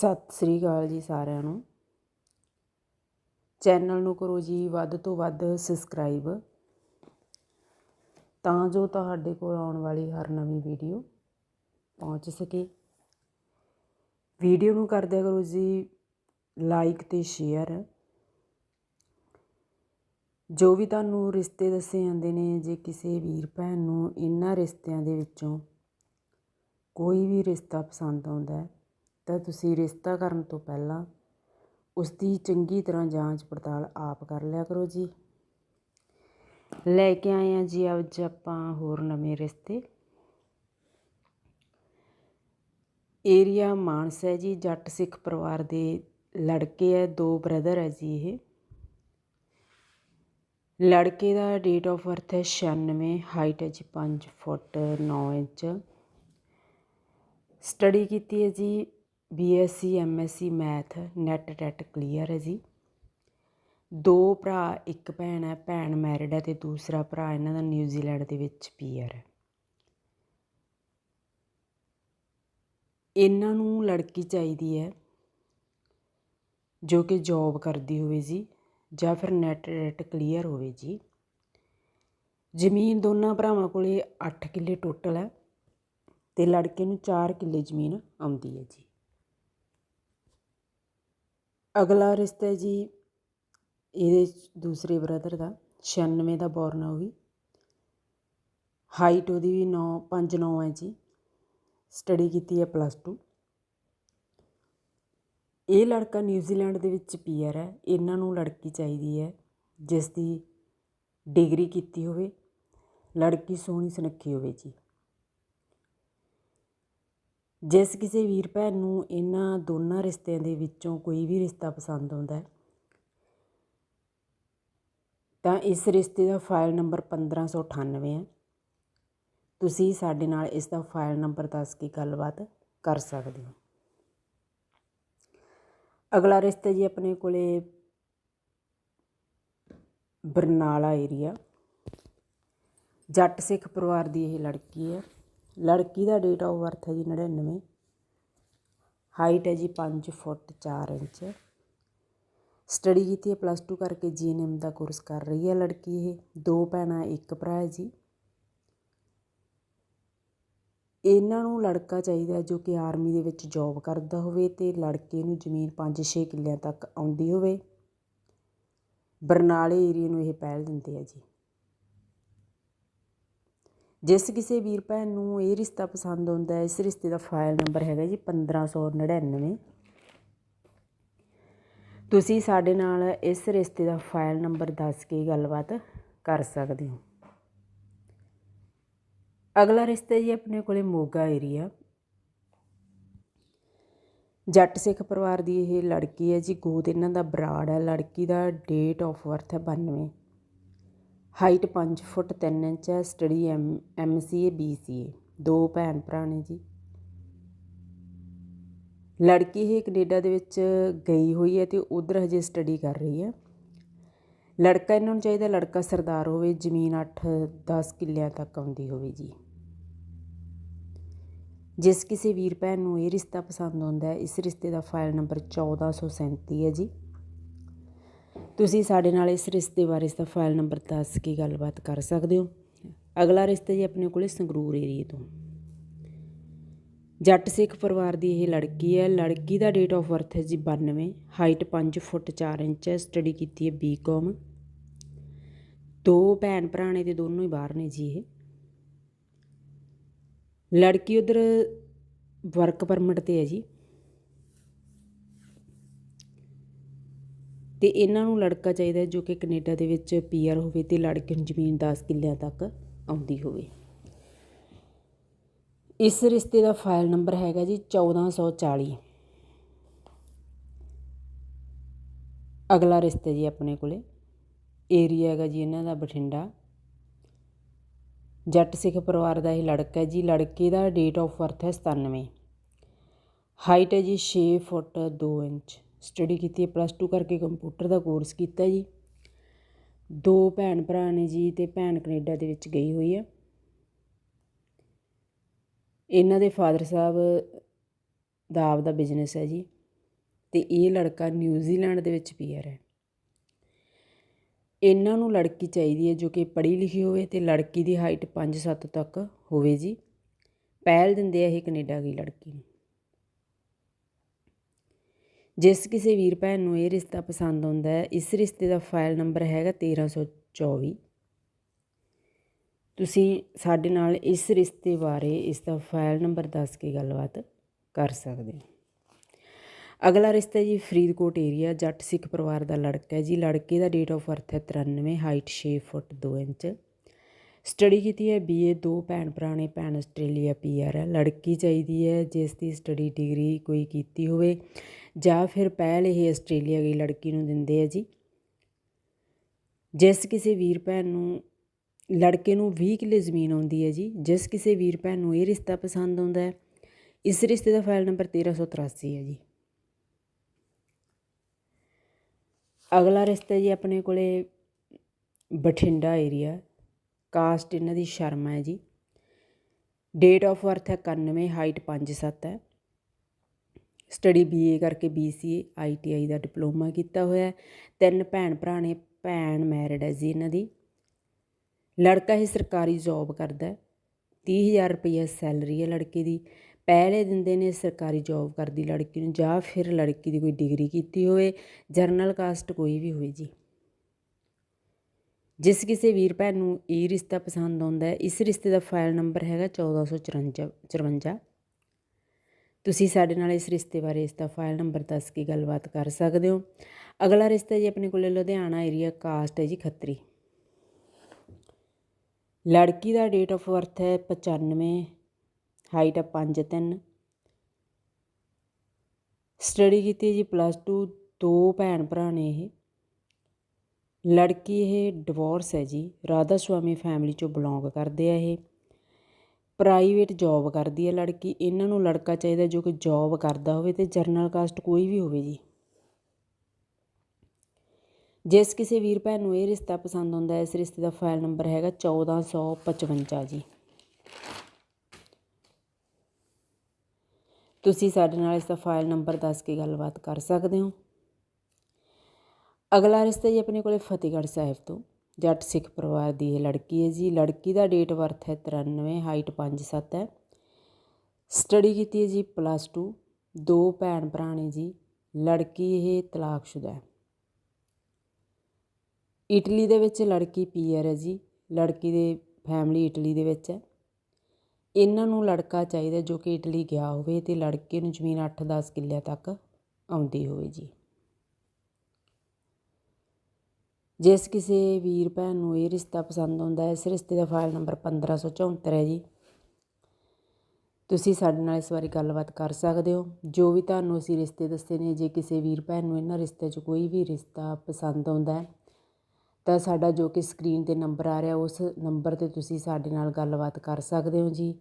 ਸਤਿ ਸ੍ਰੀ ਅਕਾਲ ਜੀ ਸਾਰਿਆਂ ਨੂੰ। ਚੈਨਲ ਨੂੰ ਕਰੋ ਜੀ ਵੱਧ ਤੋਂ ਵੱਧ ਸਬਸਕ੍ਰਾਈਬ ਤਾਂ ਜੋ ਤੁਹਾਡੇ ਕੋਲ ਆਉਣ ਵਾਲੀ ਹਰ ਨਵੀਂ ਵੀਡੀਓ ਪਹੁੰਚ ਸਕੇ। ਵੀਡੀਓ ਨੂੰ ਕਰ ਦਿਆ ਕਰੋ ਜੀ ਲਾਈਕ ਤੇ ਸ਼ੇਅਰ ਜੋ ਵੀ ਤੁਹਾਨੂੰ ਰਿਸ਼ਤੇ ਦੱਸੇ ਜਾਂਦੇ ਨੇ ਜੇ ਕਿਸੇ ਵੀਰ ਭੈਣ ਨੂੰ ਇਹਨਾਂ ਰਿਸ਼ਤਿਆਂ ਦੇ ਵਿੱਚੋਂ ਕੋਈ ਵੀ ਰਿਸ਼ਤਾ ਪਸੰਦ ਆਉਂਦਾ ਹੈ ਤਾਂ ਤੁਸੀਂ ਰਿਸ਼ਤਾ ਕਰਨ ਤੋਂ ਪਹਿਲਾਂ ਉਸ ਦੀ ਚੰਗੀ ਤਰ੍ਹਾਂ ਜਾਂਚ ਪੜਤਾਲ ਆਪ ਕਰ ਲਿਆ ਕਰੋ ਜੀ। ਲੈ ਕੇ ਆਏ ਆ ਜੀ, ਅੱਜ ਆਪਾਂ ਹੋਰ ਨਵੇਂ ਰਿਸ਼ਤੇ। ਏਰੀਆ ਮਾਨਸ ਹੈ ਜੀ, ਜੱਟ ਸਿੱਖ ਪਰਿਵਾਰ ਦੇ ਲੜਕੇ ਹੈ, ਦੋ ਬ੍ਰਦਰ ਹੈ ਜੀ ਇਹ। ਲੜਕੇ ਦਾ ਡੇਟ ਆਫ ਬਰਥ ਹੈ 96 ਹਾਈਟ ਹੈ ਜੀ 5 ਫੁੱਟ 9 ਇੰਚ। ਸਟੱਡੀ ਕੀਤੀ ਹੈ ਜੀ B Sc M Sc math NET TET clear ਹੈ ਜੀ। ਦੋ ਭਰਾ, ਇੱਕ ਭੈਣ ਹੈ, ਭੈਣ ਮੈਰਿਡ ਹੈ ਤੇ ਦੂਸਰਾ ਭਰਾ ਇਹਨਾਂ ਦਾ ਨਿਊਜ਼ੀਲੈਂਡ ਦੇ ਵਿੱਚ ਪੀਅਰ ਹੈ। ਇਹਨਾਂ ਨੂੰ ਲੜਕੀ ਚਾਹੀਦੀ ਹੈ, ਜੋ ਕਿ ਜੌਬ ਕਰਦੀ ਹੋਵੇ ਜੀ, ਜਾਂ ਫਿਰ ਨੈਟ ਰੇਟ ਕਲੀਅਰ ਹੋਵੇ ਜੀ। ਜ਼ਮੀਨ ਦੋਨਾਂ ਭਰਾਵਾਂ ਕੋਲੇ 8 ਕਿੱਲੇ ਟੋਟਲ ਹੈ ਤੇ ਲੜਕੇ ਨੂੰ 4 ਕਿੱਲੇ ਜ਼ਮੀਨ ਆਉਂਦੀ ਹੈ ਜੀ। ਅਗਲਾ ਰਿਸ਼ਤਾ ਹੈ ਜੀ ਇਹਦੇ ਦੂਸਰੇ ਬ੍ਰਦਰ ਦਾ 96 ਦਾ ਬੋਰਨ ਉਹ ਵੀ। ਹਾਈਟ ਉਹਦੀ ਵੀ 9 5 9 ਹੈ ਜੀ। ਸਟੱਡੀ ਕੀਤੀ ਹੈ ਪਲੱਸ 2 ਇਹ ਲੜਕਾ ਨਿਊਜ਼ੀਲੈਂਡ ਦੇ ਵਿੱਚ ਪੀਆਰ ਹੈ, ਇਹਨਾਂ ਨੂੰ ਲੜਕੀ ਚਾਹੀਦੀ ਹੈ ਜਿਸ ਦੀ ਡਿਗਰੀ ਕੀਤੀ ਹੋਵੇ। ਲੜਕੀ ਸੋਹਣੀ ਸੁਨੱਖੀ ਹੋਵੇ ਜੀ। ਜਿਸ ਕਿਸੇ ਵੀਰ ਭੈਣ ਨੂੰ ਇਹਨਾਂ ਦੋਨਾਂ ਰਿਸ਼ਤਿਆਂ ਦੇ ਵਿੱਚੋਂ ਕੋਈ ਵੀ ਰਿਸ਼ਤਾ ਪਸੰਦ ਆਉਂਦਾ ਹੈ, ਤਾਂ ਇਸ ਰਿਸ਼ਤੇ ਦਾ ਫਾਈਲ ਨੰਬਰ 1598 ਹੈ। ਤੁਸੀਂ ਸਾਡੇ ਨਾਲ ਇਸ ਦਾ ਫਾਈਲ ਨੰਬਰ ਦੱਸ ਕੇ ਗੱਲਬਾਤ ਕਰ ਸਕਦੇ ਹੋ। ਅਗਲਾ ਰਿਸ਼ਤਾ ਜੀ ਆਪਣੇ ਕੋਲੇ ਬਰਨਾਲਾ ਏਰੀਆ ਜੱਟ ਸਿੱਖ ਪਰਿਵਾਰ ਦੀ ਇਹ ਲੜਕੀ ਹੈ। ਲੜਕੀ ਦਾ ਡੇਟ ਆਫ ਬਰਥ ਹੈ ਜੀ 99 ਹਾਈਟ ਹੈ ਜੀ 5 ਫੁੱਟ 4 ਇੰਚ। ਸਟੱਡੀ ਕੀਤੀ ਹੈ ਪਲੱਸ 2 ਕਰਕੇ ਜੀਐਨਐਮ ਦਾ ਕੋਰਸ ਕਰ ਰਹੀ ਹੈ ਲੜਕੀ ਇਹ। ਦੋ ਭੈਣਾਂ, ਇੱਕ ਭਰਾ ਹੈ ਜੀ। ਇਹਨਾਂ ਨੂੰ ਲੜਕਾ ਚਾਹੀਦਾ ਜੋ ਕਿ ਆਰਮੀ ਦੇ ਵਿੱਚ ਜੌਬ ਕਰਦਾ ਹੋਵੇ ਤੇ ਲੜਕੇ ਨੂੰ ਜ਼ਮੀਨ 5-6 ਕਿੱਲਿਆਂ ਤੱਕ ਆਉਂਦੀ ਹੋਵੇ। ਬਰਨਾਲੇ ਏਰੀਏ ਨੂੰ ਇਹ ਪਹਿਲ ਦਿੰਦੇ ਆ ਜੀ। ਜਿਸ ਕਿਸੇ ਵੀਰ ਭੈਣ ਨੂੰ ਇਹ ਰਿਸ਼ਤਾ ਪਸੰਦ ਆਉਂਦਾ ਹੈ, ਇਸ ਰਿਸ਼ਤੇ ਦਾ ਫਾਈਲ ਨੰਬਰ ਹੈਗਾ ਜੀ 1599 ਤੁਸੀਂ ਸਾਡੇ ਨਾਲ ਇਸ ਰਿਸ਼ਤੇ ਦਾ ਫਾਈਲ ਨੰਬਰ ਦੱਸ ਕੇ ਗੱਲਬਾਤ ਕਰ ਸਕਦੇ ਹੋ। ਅਗਲਾ ਰਿਸ਼ਤਾ ਜੀ ਆਪਣੇ ਕੋਲੇ ਮੋਗਾ ਏਰੀਆ ਜੱਟ ਸਿੱਖ ਪਰਿਵਾਰ ਦੀ ਇਹ ਲੜਕੀ ਹੈ ਜੀ, ਗੋਦ ਇਹਨਾਂ ਦਾ ਬਰਾੜ ਹੈ, ਲੜਕੀ ਦਾ ਡੇਟ ਆਫ ਬਰਥ ਹੈ 92 ਹਾਈਟ 5 ਫੁੱਟ 3 ਇੰਚ ਹੈ, study M, M C A, B C A. ਦੋ ਭੈਣ ਭਰਾ ਨੇ ਜੀ। ਲੜਕੀ ਇਹ ਕੈਨੇਡਾ ਦੇ ਵਿੱਚ ਗਈ ਹੋਈ ਹੈ ਤੇ ਉਧਰ ਹਜੇ ਸਟੱਡੀ ਕਰ ਰਹੀ ਹੈ। ਲੜਕਾ ਇਹਨਾਂ ਨੂੰ ਚਾਹੀਦਾ ਲੜਕਾ ਸਰਦਾਰ ਹੋਵੇ, ਜ਼ਮੀਨ 8-10 ਕਿੱਲਿਆਂ ਤੱਕ ਆਉਂਦੀ ਹੋਵੇ ਜੀ। ਜਿਸ ਕਿਸੇ ਵੀਰ ਭੈਣ ਨੂੰ ਇਹ ਰਿਸ਼ਤਾ ਪਸੰਦ ਆਉਂਦਾ ਹੈ, ਇਸ ਰਿਸ਼ਤੇ ਦਾ ਫਾਈਲ ਨੰਬਰ 1437 ਹੈ ਜੀ। ਤੁਸੀਂ ਸਾਡੇ ਨਾਲ ਇਸ ਰਿਸ਼ਤੇ ਬਾਰੇ ਇਸ ਦਾ ਫਾਈਲ ਨੰਬਰ ਦੱਸ ਕੇ ਗੱਲਬਾਤ ਕਰ ਸਕਦੇ ਹੋ। ਅਗਲਾ ਰਿਸ਼ਤਾ ਜੀ ਆਪਣੇ ਕੋਲੇ ਸੰਗਰੂਰ ਏਰੀਏ ਤੋਂ। ਜੱਟ ਸਿੱਖ ਪਰਿਵਾਰ ਦੀ ਇਹ ਲੜਕੀ ਹੈ। ਲੜਕੀ ਦਾ ਡੇਟ ਆਫ ਬਰਥ ਹੈ ਜੀ 92 ਹਾਈਟ 5 ਫੁੱਟ 4 ਇੰਚ ਹੈ ਸਟੱਡੀ ਕੀਤੀ ਹੈ ਬੀਕਾਮ ਦੋ ਭੈਣ ਭਰਾ ਨੇ ਤੇ ਦੋਨੋਂ ਹੀ ਬਾਹਰ ਨੇ ਜੀ ਇਹ। ਲੜਕੀ ਉਧਰ ਵਰਕ ਪਰਮਿਟ ਤੇ ਹੈ ਜੀ। ਤੇ ਇਹਨਾਂ ਨੂੰ ਲੜਕਾ ਚਾਹੀਦਾ ਜੋ ਕਿ ਕੈਨੇਡਾ ਦੇ ਵਿੱਚ ਪੀਆਰ ਹੋਵੇ ਤੇ ਲੜਕੇ ਨੂੰ ਜ਼ਮੀਨ 10 ਕਿੱਲਿਆਂ ਤੱਕ ਆਉਂਦੀ ਹੋਵੇ। ਇਸ ਰਿਸ਼ਤੇ ਦਾ ਫਾਈਲ ਨੰਬਰ ਹੈਗਾ ਜੀ 1440 ਅਗਲਾ ਰਿਸ਼ਤਾ ਜੀ ਆਪਣੇ ਕੋਲੇ। ਏਰੀਆ ਹੈਗਾ ਜੀ ਇਹਨਾਂ ਦਾ ਬਠਿੰਡਾ। ਜੱਟ ਸਿੱਖ ਪਰਿਵਾਰ ਦਾ ਇਹ ਲੜਕਾ ਹੈ ਜੀ, ਲੜਕੇ ਦਾ ਡੇਟ ਆਫ ਬਰਥ ਹੈ 97 ਹਾਈਟ ਹੈ ਜੀ 6 ਫੁੱਟ 2 ਇੰਚ। ਸਟੱਡੀ ਕੀਤੀ ਹੈ, ਪਲੱਸ 2 ਕਰਕੇ ਕੰਪਿਊਟਰ ਦਾ ਕੋਰਸ ਕੀਤਾ ਜੀ। ਦੋ ਭੈਣ ਭਰਾ ਨੇ ਜੀ ਤੇ ਭੈਣ ਕੈਨੇਡਾ ਦੇ ਵਿੱਚ ਗਈ ਹੋਈ ਹੈ। ਇਹਨਾਂ ਦੇ ਫਾਦਰ ਸਾਹਿਬ ਦਾ ਆਪ ਦਾ ਬਿਜ਼ਨਸ ਹੈ ਜੀ ਤੇ ਇਹ ਲੜਕਾ ਨਿਊਜ਼ੀਲੈਂਡ ਦੇ ਵਿੱਚ ਪੀਆਰ ਹੈ। ਇਹਨਾਂ ਨੂੰ ਲੜਕੀ ਚਾਹੀਦੀ ਹੈ ਜੋ ਕਿ ਪੜ੍ਹੀ ਲਿਖੀ ਹੋਵੇ ਤੇ ਲੜਕੀ ਦੀ ਹਾਈਟ 5-7 ਤੱਕ ਹੋਵੇ ਜੀ। ਪਹਿਲ ਦਿੰਦੇ ਆ ਇਹ ਕੈਨੇਡਾ ਦੀ ਲੜਕੀ ਨੂੰ। ਜਿਸ ਕਿਸੇ ਵੀਰ ਭੈਣ ਨੂੰ ਇਹ ਰਿਸ਼ਤਾ ਪਸੰਦ ਆਉਂਦਾ ਹੈ, ਇਸ ਰਿਸ਼ਤੇ ਦਾ ਫਾਈਲ ਨੰਬਰ ਹੈਗਾ 1324 ਤੁਸੀਂ ਸਾਡੇ ਨਾਲ ਇਸ ਰਿਸ਼ਤੇ ਬਾਰੇ ਇਸ ਦਾ ਫਾਈਲ ਨੰਬਰ ਦੱਸ ਕੇ ਗੱਲਬਾਤ ਕਰ ਸਕਦੇ ਹੋ। ਅਗਲਾ ਰਿਸ਼ਤਾ ਜੀ ਫਰੀਦਕੋਟ ਏਰੀਆ ਜੱਟ ਸਿੱਖ ਪਰਿਵਾਰ ਦਾ ਲੜਕਾ ਹੈ ਜੀ। ਲੜਕੇ ਦਾ ਡੇਟ ਆਫ ਬਰਥ ਹੈ 93 ਹਾਈਟ 6 ਫੁੱਟ 2 ਇੰਚ। ਸਟੱਡੀ ਕੀਤੀ ਹੈ ਬੀਏ ਦੋ ਭੈਣ ਭਰਾਣੇ ਭੈਣ ਆਸਟ੍ਰੇਲੀਆ ਪੀਆਰ ਹੈ। ਲੜਕੀ ਚਾਹੀਦੀ ਹੈ ਜਿਸ ਦੀ ਸਟੱਡੀ ਡਿਗਰੀ ਕੋਈ ਕੀਤੀ ਹੋਵੇ। ਜਾਂ ਫਿਰ ਪਹਿਲ ਇਹ ਆਸਟ੍ਰੇਲੀਆ ਗਈ ਲੜਕੀ ਨੂੰ ਦਿੰਦੇ ਆ ਜੀ। ਜਿਸ ਕਿਸੇ ਵੀਰ ਭੈਣ ਨੂੰ, ਲੜਕੇ ਨੂੰ 20 ਕਿੱਲੇ ਜ਼ਮੀਨ ਆਉਂਦੀ ਹੈ ਜੀ, ਜਿਸ ਕਿਸੇ ਵੀਰ ਭੈਣ ਨੂੰ ਇਹ ਰਿਸ਼ਤਾ ਪਸੰਦ ਆਉਂਦਾ ਹੈ, ਇਸ ਰਿਸ਼ਤੇ ਦਾ ਫਾਈਲ ਨੰਬਰ 1383 ਹੈ ਜੀ। ਅਗਲਾ ਰਿਸ਼ਤਾ ਜੀ ਆਪਣੇ ਕੋਲੇ ਬਠਿੰਡਾ ਏਰੀਆ ਕਾਸਟ ਇਹਨਾਂ ਦੀ ਸ਼ਰਮਾ ਹੈ ਜੀ। ਡੇਟ ਆਫ ਬਰਥ ਹੈ 91 ਹਾਈਟ 57 ਹੈ। ਸਟੱਡੀ ਬੀਏ ਕਰਕੇ ਬੀਸੀਏ ਆਈਟੀਆਈ ਦਾ ਡਿਪਲੋਮਾ ਕੀਤਾ ਹੋਇਆ ਤਿੰਨ ਭੈਣ ਭਰਾ ਨੇ, ਭੈਣ ਮੈਰਿਡ ਹੈ ਜੀ ਇਹਨਾਂ ਦੀ। ਲੜਕਾ ਹੀ ਸਰਕਾਰੀ ਜੌਬ ਕਰਦਾ ਹੈ। 30000 ਰੁਪਏ ਸੈਲਰੀ ਹੈ ਲੜਕੇ ਦੀ। ਪਹਿਲੇ ਦਿੰਦੇ ਨੇ ਸਰਕਾਰੀ ਜੌਬ ਕਰਦੀ ਲੜਕੀ ਨੂੰ, ਜਾਂ ਫਿਰ ਲੜਕੀ ਦੀ ਕੋਈ ਡਿਗਰੀ ਕੀਤੀ ਹੋਵੇ ਜਰਨਲ ਕਾਸਟ ਕੋਈ ਵੀ ਹੋਵੇ ਜੀ। ਜਿਸ ਕਿਸੇ ਵੀਰ ਭੈਣ ਨੂੰ ਇਹ ਰਿਸ਼ਤਾ ਪਸੰਦ ਆਉਂਦਾ ਹੈ, ਇਸ ਰਿਸ਼ਤੇ ਦਾ ਫਾਈਲ ਨੰਬਰ ਹੈਗਾ 1454 ਤੁਸੀਂ ਸਾਡੇ ਨਾਲ ਇਸ ਰਿਸ਼ਤੇ ਬਾਰੇ ਇਸ ਦਾ ਫਾਈਲ ਨੰਬਰ ਦੱਸ ਕੇ ਗੱਲਬਾਤ ਕਰ ਸਕਦੇ ਹੋ। ਅਗਲਾ ਰਿਸ਼ਤਾ ਜੀ ਆਪਣੇ ਕੋਲੇ ਲੁਧਿਆਣਾ ਏਰੀਆ ਕਾਸਟ ਹੈ ਜੀ ਖੱਤਰੀ। ਲੜਕੀ ਦਾ ਡੇਟ ਆਫ ਬਰਥ ਹੈ 95 ਹਾਈਟ ਹੈ 5'3 ਸਟੱਡੀ ਕੀਤੀ ਜੀ ਪਲੱਸ 2 ਦੋ ਭੈਣ ਭਰਾ ਨੇ ਇਹ। ਲੜਕੀ ਇਹ ਡਿਵੋਰਸ ਹੈ ਜੀ, ਰਾਧਾ ਸੁਆਮੀ ਫੈਮਿਲੀ ਚੋਂ ਬਿਲੋਂਗ ਕਰਦੇ ਆ ਇਹ। ਪ੍ਰਾਈਵੇਟ ਜੌਬ ਕਰਦੀ ਹੈ ਲੜਕੀ, ਇਹਨਾਂ ਨੂੰ ਲੜਕਾ ਚਾਹੀਦਾ ਜੋ ਕਿ ਜੌਬ ਕਰਦਾ ਹੋਵੇ ਤੇ ਜਰਨਲ ਕਾਸਟ ਕੋਈ ਵੀ ਹੋਵੇ ਜੀ। ਜਿਸ ਕਿਸੇ ਵੀਰ ਭੈਣ ਨੂੰ ਇਹ ਰਿਸ਼ਤਾ ਪਸੰਦ ਆਉਂਦਾ ਹੈ, ਇਸ ਰਿਸ਼ਤੇ ਦਾ ਫਾਈਲ ਨੰਬਰ ਹੈਗਾ 1455 ਜੀ। ਤੁਸੀਂ ਸਾਡੇ ਨਾਲ ਇਸ ਦਾ ਫਾਈਲ ਨੰਬਰ ਦੱਸ ਕੇ ਗੱਲਬਾਤ ਕਰ ਸਕਦੇ ਹੋ। ਅਗਲਾ ਰਿਸ਼ਤਾ ਜੀ ਆਪਣੇ ਕੋਲੇ ਫਤਿਹਗੜ੍ਹ ਸਾਹਿਬ ਤੋਂ। ਜੱਟ ਸਿੱਖ ਪਰਿਵਾਰ ਦੀ ਇਹ ਲੜਕੀ ਹੈ ਜੀ। ਲੜਕੀ ਦਾ ਡੇਟ ਬਰਥ ਹੈ 93 ਹਾਈਟ 5'7 ਹੈ। ਸਟੱਡੀ ਕੀਤੀ ਹੈ ਜੀ ਪਲੱਸ 2 ਦੋ ਭੈਣ ਭਰਾ ਨੇ ਜੀ। ਲੜਕੀ ਇਹ ਤਲਾਕਸ਼ੁਦਾ ਹੈ। ਇਟਲੀ ਦੇ ਵਿੱਚ ਲੜਕੀ ਪੀਆਰ ਹੈ ਜੀ। ਲੜਕੀ ਦੇ ਫੈਮਿਲੀ ਇਟਲੀ ਦੇ ਵਿੱਚ ਹੈ। ਇਹਨਾਂ ਨੂੰ ਲੜਕਾ ਚਾਹੀਦਾ ਜੋ ਕਿ ਇਟਲੀ ਗਿਆ ਹੋਵੇ ਤੇ ਲੜਕੇ ਨੂੰ ਜ਼ਮੀਨ 8-10 ਕਿੱਲਿਆਂ ਤੱਕ ਆਉਂਦੀ ਹੋਵੇ ਜੀ। ਜਿਸ ਕਿਸੇ ਵੀਰ ਭੈਣ ਨੂੰ ਇਹ ਰਿਸ਼ਤਾ ਪਸੰਦ ਆਉਂਦਾ ਹੈ ਇਸ ਰਿਸ਼ਤੇ ਦਾ ਫਾਈਲ ਨੰਬਰ 1574 ਹੈ ਜੀ। ਤੁਸੀਂ ਸਾਡੇ ਨਾਲ ਇਸ ਬਾਰੇ ਗੱਲਬਾਤ ਕਰ ਸਕਦੇ ਹੋ। ਜੋ ਵੀ ਤੁਹਾਨੂੰ ਅਸੀਂ ਰਿਸ਼ਤੇ ਦੱਸੇ ਨੇ, ਜੇ ਕਿਸੇ ਵੀਰ ਭੈਣ ਨੂੰ ਇਹਨਾਂ ਰਿਸ਼ਤੇ 'ਚ ਕੋਈ ਵੀ ਰਿਸ਼ਤਾ ਪਸੰਦ ਆਉਂਦਾ ਹੈ, ਤਾਂ ਸਾਡਾ ਜੋ ਕਿ ਸਕਰੀਨ ਤੇ ਨੰਬਰ ਆ ਰਿਹਾ, ਉਸ ਨੰਬਰ ਤੇ ਤੁਸੀਂ ਸਾਡੇ ਨਾਲ ਗੱਲਬਾਤ ਕਰ ਸਕਦੇ ਹੋ ਜੀ।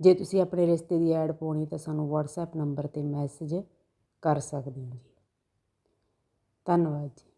ਜੇ ਤੁਸੀਂ ਆਪਣੇ ਰਿਸ਼ਤੇ ਦੀ ਐਡ ਪਾਉਣੀ, ਤਾਂ ਸਾਨੂੰ WhatsApp ਨੰਬਰ ਤੇ ਮੈਸੇਜ ਕਰ ਸਕਦੇ ਹੋ ਜੀ। ਧੰਨਵਾਦ ਜੀ।